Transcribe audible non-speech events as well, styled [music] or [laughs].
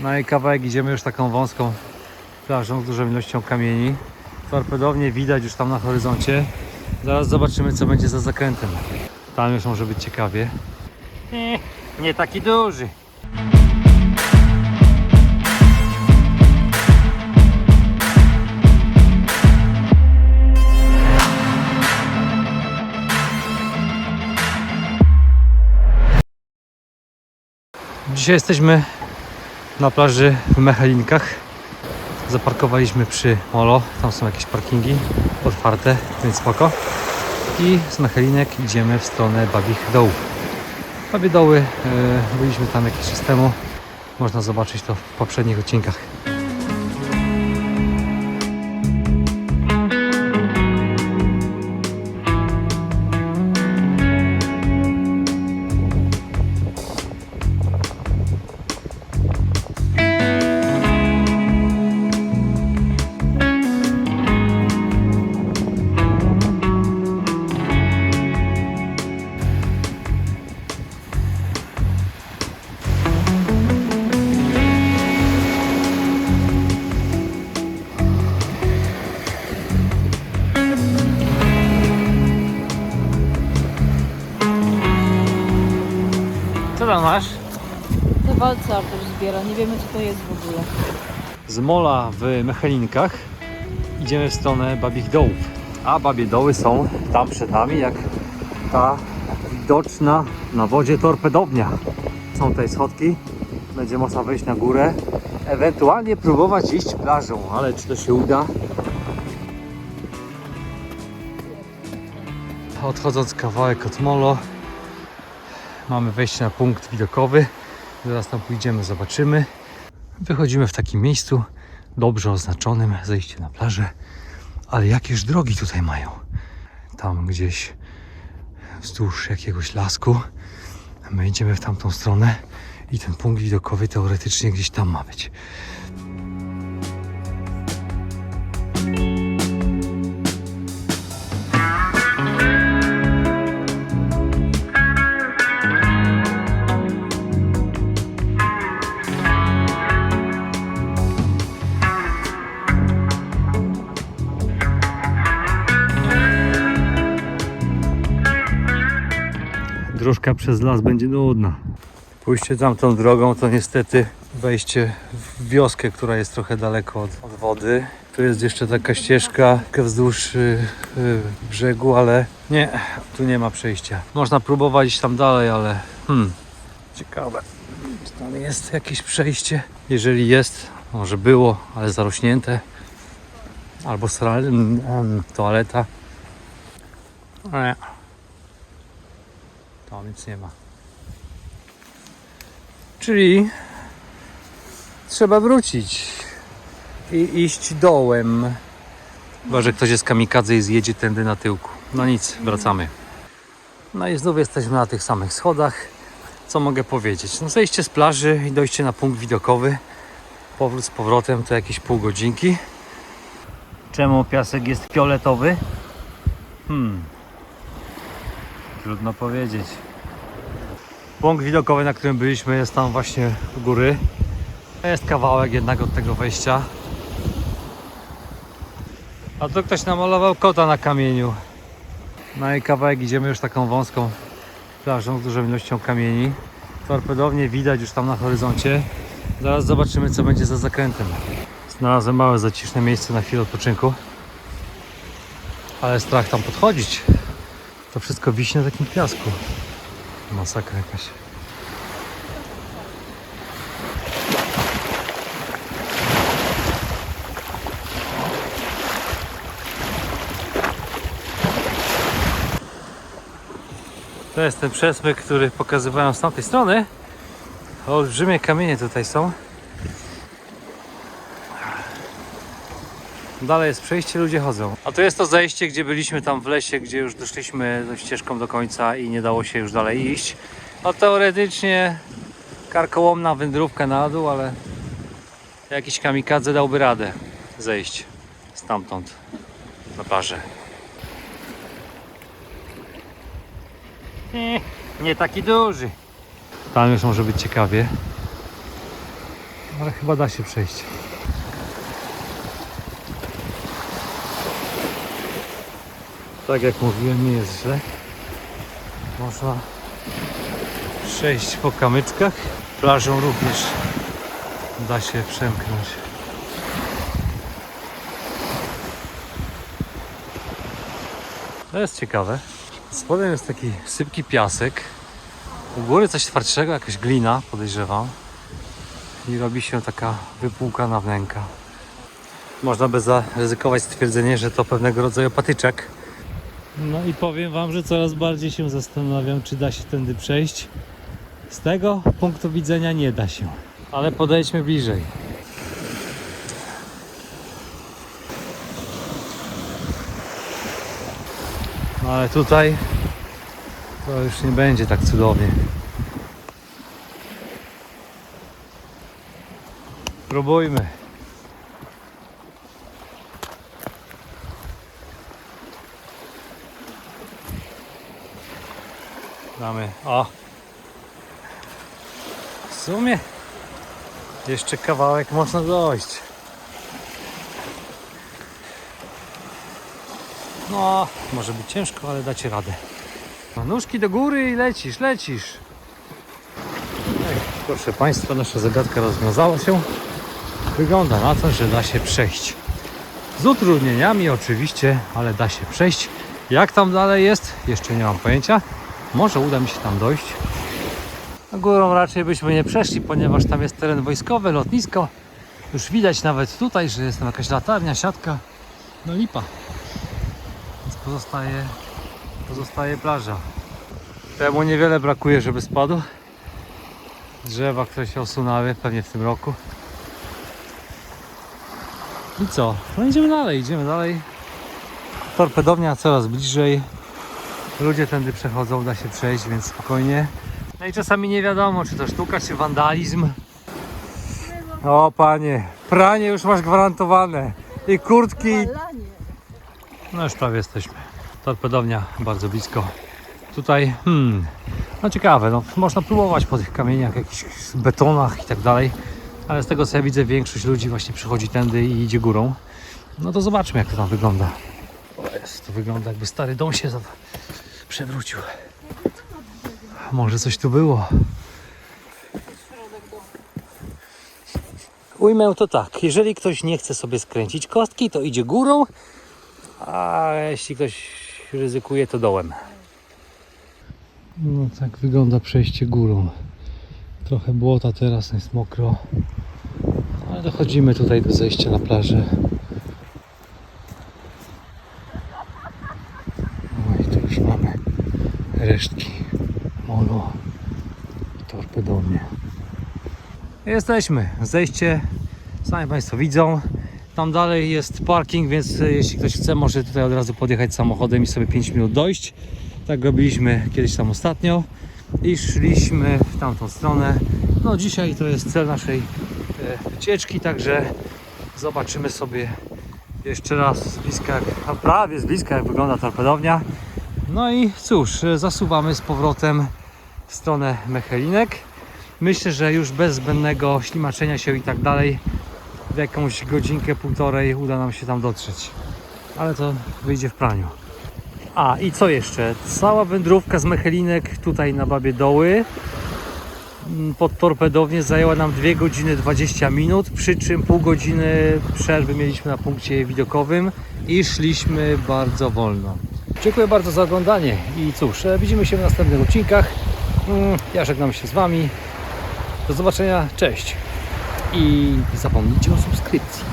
No i kawałek idziemy już taką wąską plażą z dużą ilością kamieni. Torpedownie widać już tam na horyzoncie. Zaraz zobaczymy co będzie za zakrętem. Tam już może być ciekawie. Eh, [laughs] nie taki duży. Dzisiaj jesteśmy na plaży w Mechelinkach. Zaparkowaliśmy przy Molo. Tam są jakieś parkingi otwarte, więc spoko. I z Mechelinek idziemy w stronę Babich Dołów. Babie Doły, e, byliśmy tam jakiś czas temu. Można zobaczyć to w poprzednich odcinkach. Masz? To walce Artur zbiera, nie wiemy co to jest w ogóle. z Mola w Mechelinkach idziemy w stronę Babich Dołów. A Babie Doły są tam przed nami, jak ta widoczna na wodzie torpedownia. Są tutaj schodki, będzie można wejść na górę, ewentualnie próbować iść plażą, ale czy to się uda? Odchodząc kawałek od Molo, mamy wejście na punkt widokowy. Zaraz tam pójdziemy, zobaczymy. Wychodzimy w takim miejscu, dobrze oznaczonym, zejście na plażę. Ale jakież drogi tutaj mają. Tam gdzieś wzdłuż jakiegoś lasku. My idziemy w tamtą stronę i ten punkt widokowy teoretycznie gdzieś tam ma być. Dróżka przez las będzie nudna. Pójście tamtą drogą to niestety wejście w wioskę, która jest trochę daleko od, od wody. Tu jest jeszcze taka ścieżka wzdłuż y, y, brzegu, ale nie, tu nie ma przejścia. Można próbować iść tam dalej, ale hmm, ciekawe. Czy tam jest jakieś przejście? Jeżeli jest, może było, ale zarośnięte. Albo sra- em, toaleta. Nie. Tam nic nie ma. Czyli trzeba wrócić i iść dołem. Chyba, że ktoś jest kamikadze i zjedzie tędy na tyłku. No nic, wracamy. No i znów jesteśmy na tych samych schodach. Co mogę powiedzieć? No zejście z plaży i dojście na punkt widokowy. Powrót z powrotem to jakieś pół godzinki. Czemu piasek jest fioletowy? Hmm, Trudno powiedzieć. Punkt widokowy, na którym byliśmy, jest tam właśnie u góry. Jest kawałek jednak od tego wejścia. A tu ktoś namalował kota na kamieniu. No i kawałek idziemy już taką wąską plażą z dużą ilością kamieni. Torpedownie widać już tam na horyzoncie. Zaraz zobaczymy co będzie za zakrętem. Znalazłem małe zaciszne miejsce na chwilę odpoczynku. Ale strach tam podchodzić. To wszystko wisi na takim piasku. Masakra jakaś. To jest ten przesmyk, który pokazywałem z tamtej strony. Olbrzymie kamienie tutaj są. Dalej jest przejście, ludzie chodzą. A to jest to zejście, gdzie byliśmy tam w lesie, gdzie już doszliśmy ścieżką do końca i nie dało się już dalej iść. No teoretycznie karkołomna wędrówka na dół, ale jakiś kamikadze dałby radę zejść stamtąd na plażę. Eh, nie taki duży. Tam już może być ciekawie. Ale chyba da się przejść. Tak jak mówiłem, nie jest źle. Można przejść po kamyczkach. Plażą również da się przemknąć. To jest ciekawe. Spodem jest taki sypki piasek. U góry coś twardszego, jakaś glina, podejrzewam. I robi się taka wypłukana wnęka. Można by zaryzykować stwierdzenie, że to pewnego rodzaju patyczek. No i powiem Wam, że coraz bardziej się zastanawiam, czy da się tędy przejść. Z tego punktu widzenia nie da się. Ale podejdźmy bliżej. No ale tutaj to już nie będzie tak cudownie. Próbujmy. Mamy. O! W sumie jeszcze kawałek można dojść. No, może być ciężko, ale dacie radę. No, nóżki do góry i lecisz, lecisz. Proszę Państwa, nasza zagadka rozwiązała się. Wygląda na to, że da się przejść. Z utrudnieniami oczywiście, ale da się przejść. Jak tam dalej jest? Jeszcze nie mam pojęcia. Może uda mi się tam dojść. Górą raczej byśmy nie przeszli, ponieważ tam jest teren wojskowy, lotnisko. Już widać nawet tutaj, że jest tam jakaś latarnia, siatka. No lipa. Więc pozostaje, pozostaje plaża. Temu niewiele brakuje, żeby spadł. Drzewa, które się osunęły, pewnie w tym roku. I co? No idziemy dalej, idziemy dalej. Torpedownia coraz bliżej. Ludzie tędy przechodzą, da się przejść, więc spokojnie. No i czasami nie wiadomo, czy to sztuka, czy wandalizm. O panie, pranie już masz gwarantowane. I kurtki, no już prawie jesteśmy. Torpedownia bardzo blisko. Tutaj, hmm, no ciekawe, no, można próbować po tych kamieniach, jakichś betonach i tak dalej, ale z tego co ja widzę, większość ludzi właśnie przychodzi tędy i idzie górą. No to zobaczmy, jak to tam wygląda. O jest, to wygląda jakby stary dom się przewrócił. A Może coś tu było. Ujmę to tak, jeżeli ktoś nie chce sobie skręcić kostki, to idzie górą, a jeśli ktoś ryzykuje, to dołem. No tak wygląda przejście górą. Trochę błota teraz, jest mokro. Ale dochodzimy tutaj do zejścia na plażę. No i tu już mamy resztki molo, torpedownie. Jesteśmy. Zejście, sami Państwo widzą. Tam dalej jest parking, więc e, jeśli ktoś chce, może tutaj od razu podjechać samochodem i sobie 5 minut dojść. Tak robiliśmy kiedyś tam ostatnio i szliśmy w tamtą stronę. No dzisiaj to jest cel naszej e, wycieczki, także zobaczymy sobie jeszcze raz z bliska, prawie z bliska jak wygląda torpedownia. No i cóż, zasuwamy z powrotem w stronę Mechelinek. Myślę, że już bez zbędnego ślimaczenia się i tak dalej w jakąś godzinkę, półtorej uda nam się tam dotrzeć. Ale to wyjdzie w praniu. A i co jeszcze? Cała wędrówka z Mechelinek tutaj na Babie Doły mm, pod torpedownię zajęła nam 2 godziny 20 minut, przy czym pół godziny przerwy mieliśmy na punkcie widokowym i szliśmy bardzo wolno. Dziękuję bardzo za oglądanie i cóż, e, widzimy się w następnych odcinkach. Mm, Ja żegnam się z Wami. Do zobaczenia, cześć. I nie zapomnijcie o subskrypcji.